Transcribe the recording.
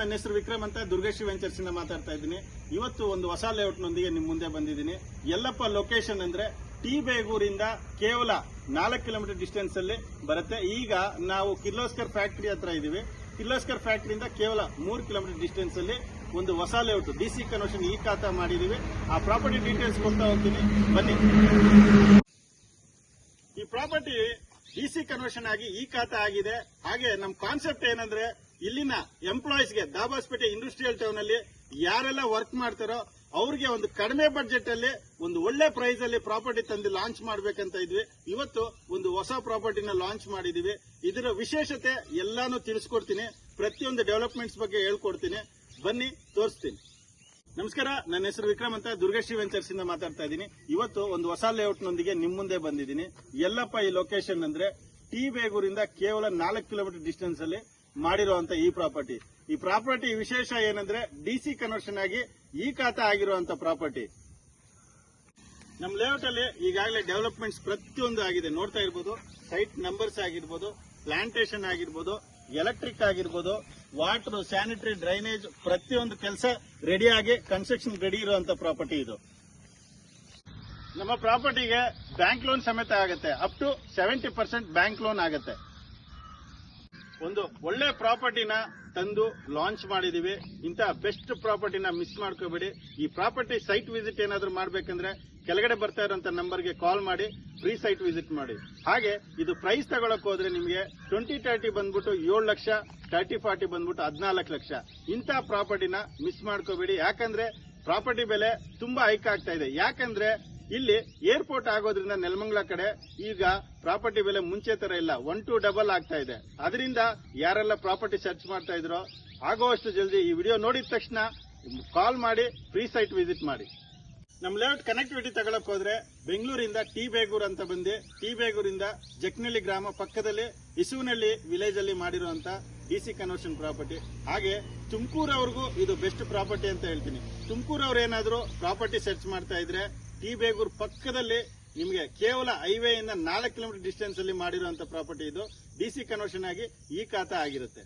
ನನ್ನ ಹೆಸರು ವಿಕ್ರಮ್ ಅಂತ ದುರ್ಗಶ್ರೀ ವೆಂಚರ್ಸ್ ಇಂದ ಮಾತಾಡ್ತಾ ಇದ್ದೀನಿ. ಇವತ್ತು ಒಂದು ಹೊಸ ಲೇಔಟ್ ನೊಂದಿಗೆ ನಿಮ್ ಮುಂದೆ ಬಂದಿದ್ದೀನಿ. ಎಲ್ಲಪ್ಪ ಲೊಕೇಶನ್ ಅಂದ್ರೆ ಟಿ ಬೇಗೂರಿಂದ ಕೇವಲ ನಾಲ್ಕು ಕಿಲೋಮೀಟರ್ ಡಿಸ್ಟೆನ್ಸ್ ಅಲ್ಲಿ ಬರುತ್ತೆ. ಈಗ ನಾವು ಕಿರ್ಲೋಸ್ಕರ್ ಫ್ಯಾಕ್ಟರಿ ಹತ್ರ ಇದೀವಿ. ಕಿರ್ಲೋಸ್ಕರ್ ಫ್ಯಾಕ್ಟರಿಯಿಂದ ಕೇವಲ ಮೂರು ಕಿಲೋಮೀಟರ್ ಡಿಸ್ಟೆನ್ಸ್ ಅಲ್ಲಿ ಒಂದು ಹೊಸ ಲೇಔಟ್ ಡಿ ಸಿ ಕನ್ವರ್ಷನ್ ಈ ಖಾತಾ ಮಾಡಿದೀವಿ. ಆ ಪ್ರಾಪರ್ಟಿ ಡೀಟೇಲ್ಸ್ ಕೊಡ್ತಾ ಹೋಗ್ತೀನಿ. ಬನ್ನಿ. ಈ ಪ್ರಾಪರ್ಟಿ ಡಿಸಿ ಕನ್ವರ್ಷನ್ ಆಗಿ ಈ ಖಾತಾ ಆಗಿದೆ. ಹಾಗೆ ನಮ್ ಕಾನ್ಸೆಪ್ಟ್ ಏನಂದ್ರೆ ಇಲ್ಲಿನ ಎಂಪ್ಲಾಯೀಸ್ಗೆ ದಾಬಾಸ್ಪೇಟೆ ಇಂಡಸ್ಟ್ರಿಯಲ್ ಟೌನ್ ಅಲ್ಲಿ ಯಾರೆಲ್ಲ ವರ್ಕ್ ಮಾಡ್ತಾರೋ ಅವ್ರಿಗೆ ಒಂದು ಕಡಿಮೆ ಬಜೆಟ್ ಅಲ್ಲಿ ಒಂದು ಒಳ್ಳೆ ಪ್ರೈಸ್ ಅಲ್ಲಿ ಪ್ರಾಪರ್ಟಿ ತಂದು ಲಾಂಚ್ ಮಾಡಬೇಕಂತ ಇದ್ವಿ. ಇವತ್ತು ಒಂದು ಹೊಸ ಪ್ರಾಪರ್ಟಿನ ಲಾಂಚ್ ಮಾಡಿದೀವಿ. ಇದರ ವಿಶೇಷತೆ ಎಲ್ಲಾನು ತಿಳಿಸ್ಕೊಡ್ತೀನಿ. ಪ್ರತಿಯೊಂದು ಡೆವಲಪ್ಮೆಂಟ್ಸ್ ಬಗ್ಗೆ ಹೇಳ್ಕೊಡ್ತೀನಿ. ಬನ್ನಿ, ತೋರಿಸ್ತೀನಿ. ನಮಸ್ಕಾರ, ನನ್ನ ಹೆಸರು ವಿಕ್ರಮ್ ಅಂತ ದುರ್ಗಶ್ರೀ ವೆಂಚರ್ಸ್ ಇಂದ ಮಾತಾಡ್ತಾ ಇದ್ದೀನಿ. ಇವತ್ತು ಒಂದು ಹೊಸ ಲೇಔಟ್ ನೊಂದಿಗೆ ನಿಮ್ ಮುಂದೆ ಬಂದಿದ್ದೀನಿ. ಎಲ್ಲಪ್ಪ ಈ ಲೊಕೇಶನ್ ಅಂದ್ರೆ ಟಿ ಬೇಗೂರಿಂದ ಕೇವಲ ನಾಲ್ಕು ಕಿಲೋಮೀಟರ್ ಡಿಸ್ಟೆನ್ಸ್ ಅಲ್ಲಿ ಮಾಡಿರುವಂತ ಈ ಪ್ರಾಪರ್ಟಿ. ಈ ಪ್ರಾಪರ್ಟಿ ವಿಶೇಷ ಏನಂದ್ರೆ ಡಿಸಿ ಕನ್ವರ್ಷನ್ ಆಗಿ ಈ ಖಾತೆ ಆಗಿರುವಂತ ಪ್ರಾಪರ್ಟಿ. ನಮ್ಮ ಲೇಔಟ್ ಅಲ್ಲಿ ಈಗಾಗಲೇ ಡೆವಲಪ್ಮೆಂಟ್ಸ್ ಪ್ರತಿಯೊಂದು ಆಗಿದೆ. ನೋಡ್ತಾ ಇರ್ಬೋದು ಸೈಟ್ ನಂಬರ್ಸ್ ಆಗಿರ್ಬೋದು ಪ್ಲಾಂಟೇಶನ್ ಆಗಿರ್ಬೋದು ಎಲೆಕ್ಟ್ರಿಕ್ ಆಗಿರ್ಬೋದು ವಾಟರ್ ಸ್ಯಾನಿಟರಿ ಡ್ರೈನೇಜ್ ಪ್ರತಿಯೊಂದು ಕೆಲಸ ರೆಡಿಯಾಗಿ ಕನ್ಸ್ಟ್ರಕ್ಷನ್ ರೆಡಿ ಇರುವಂತ ಪ್ರಾಪರ್ಟಿ ಇದು. ನಮ್ಮ ಪ್ರಾಪರ್ಟಿಗೆ ಬ್ಯಾಂಕ್ ಲೋನ್ ಸಮೇತ ಆಗುತ್ತೆ. Up to seventy percent bank loan ಆಗುತ್ತೆ. ಒಂದು ಒಳ್ಳೆ ಪ್ರಾಪರ್ಟಿನ ತಂದು ಲಾಂಚ್ ಮಾಡಿದೀವಿ. ಇಂತಹ ಬೆಸ್ಟ್ ಪ್ರಾಪರ್ಟಿನ ಮಿಸ್ ಮಾಡ್ಕೋಬೇಡಿ. ಈ ಪ್ರಾಪರ್ಟಿ ಸೈಟ್ ವಿಸಿಟ್ ಏನಾದರೂ ಮಾಡಬೇಕಂದ್ರೆ ಕೆಳಗಡೆ ಬರ್ತಾ ಇರೋಂತ ನಂಬರ್ಗೆ ಕಾಲ್ ಮಾಡಿ ಫ್ರೀ ಸೈಟ್ ವಿಸಿಟ್ ಮಾಡಿ. ಹಾಗೆ ಇದು ಪ್ರೈಸ್ ತಗೊಳಕ್ ಹೋದ್ರೆ ನಿಮಗೆ ಟ್ವೆಂಟಿ ತರ್ಟಿ ಬಂದ್ಬಿಟ್ಟು ಏಳು ಲಕ್ಷ ತರ್ಟಿ ಫಾರ್ಟಿ ಬಂದ್ಬಿಟ್ಟು ಹದಿನಾಲ್ಕು ಲಕ್ಷ. ಇಂತಹ ಪ್ರಾಪರ್ಟಿನ ಮಿಸ್ ಮಾಡ್ಕೋಬೇಡಿ. ಯಾಕಂದ್ರೆ ಪ್ರಾಪರ್ಟಿ ಬೆಲೆ ತುಂಬಾ ಹೈಕ್ ಆಗ್ತಾ ಇದೆ. ಯಾಕಂದ್ರೆ ಇಲ್ಲಿ ಏರ್ಪೋರ್ಟ್ ಆಗೋದ್ರಿಂದ ನೆಲಮಂಗಲ ಕಡೆ ಈಗ ಪ್ರಾಪರ್ಟಿ ಬೆಲೆ ಮುಂಚೆ ತರ ಇಲ್ಲ. ಒನ್ ಟು ಡಬಲ್ ಆಗ್ತಾ ಇದೆ. ಅದರಿಂದ ಯಾರೆಲ್ಲ ಪ್ರಾಪರ್ಟಿ ಸರ್ಚ್ ಮಾಡ್ತಾ ಇದ್ರೋ ಆಗುವಷ್ಟು ಜಲ್ದಿ ಈ ವಿಡಿಯೋ ನೋಡಿದ ತಕ್ಷಣ ಕಾಲ್ ಮಾಡಿ ಫ್ರೀ ಸೈಟ್ ವಿಸಿಟ್ ಮಾಡಿ. ನಮ್ ಲೇಔಟ್ ಕನೆಕ್ಟಿವಿಟಿ ತಗೊಳಕ್ ಹೋದ್ರೆ ಬೆಂಗಳೂರಿಂದ ಟಿ ಬೇಗೂರ್ ಅಂತ ಬಂದಿ ಟಿ ಬೇಗೂರಿಂದ ಜಕ್ನಳ್ಳಿ ಗ್ರಾಮ ಪಕ್ಕದಲ್ಲಿ ಇಸುವಿನಹಳ್ಳಿ ವಿಲೇಜ್ ಅಲ್ಲಿ ಮಾಡಿರುವಂತ ಡಿಸಿ ಕನ್ವರ್ಷನ್ ಪ್ರಾಪರ್ಟಿ ಹಾಗೆ ತುಮಕೂರವ್ರಿಗೂ ಇದು ಬೆಸ್ಟ್ ಪ್ರಾಪರ್ಟಿ ಅಂತ ಹೇಳ್ತೀನಿ. ತುಮಕೂರವ್ರು ಏನಾದ್ರು ಪ್ರಾಪರ್ಟಿ ಸರ್ಚ್ ಮಾಡ್ತಾ ಇದ್ರೆ ಟಿ ಬೇಗೂರ್ ಪಕ್ಕದಲ್ಲಿ ನಿಮಗೆ ಕೇವಲ ಹೈವೇಯಿಂದ ನಾಲ್ಕು ಕಿಲೋಮೀಟರ್ ಡಿಸ್ಟೆನ್ಸ್ ಅಲ್ಲಿ ಮಾಡಿರುವಂತಹ ಪ್ರಾಪರ್ಟಿ ಇದು. ಡಿಸಿ ಕನ್ವರ್ಷನ್ ಆಗಿ ಈ ಖಾತಾ ಆಗಿರುತ್ತೆ.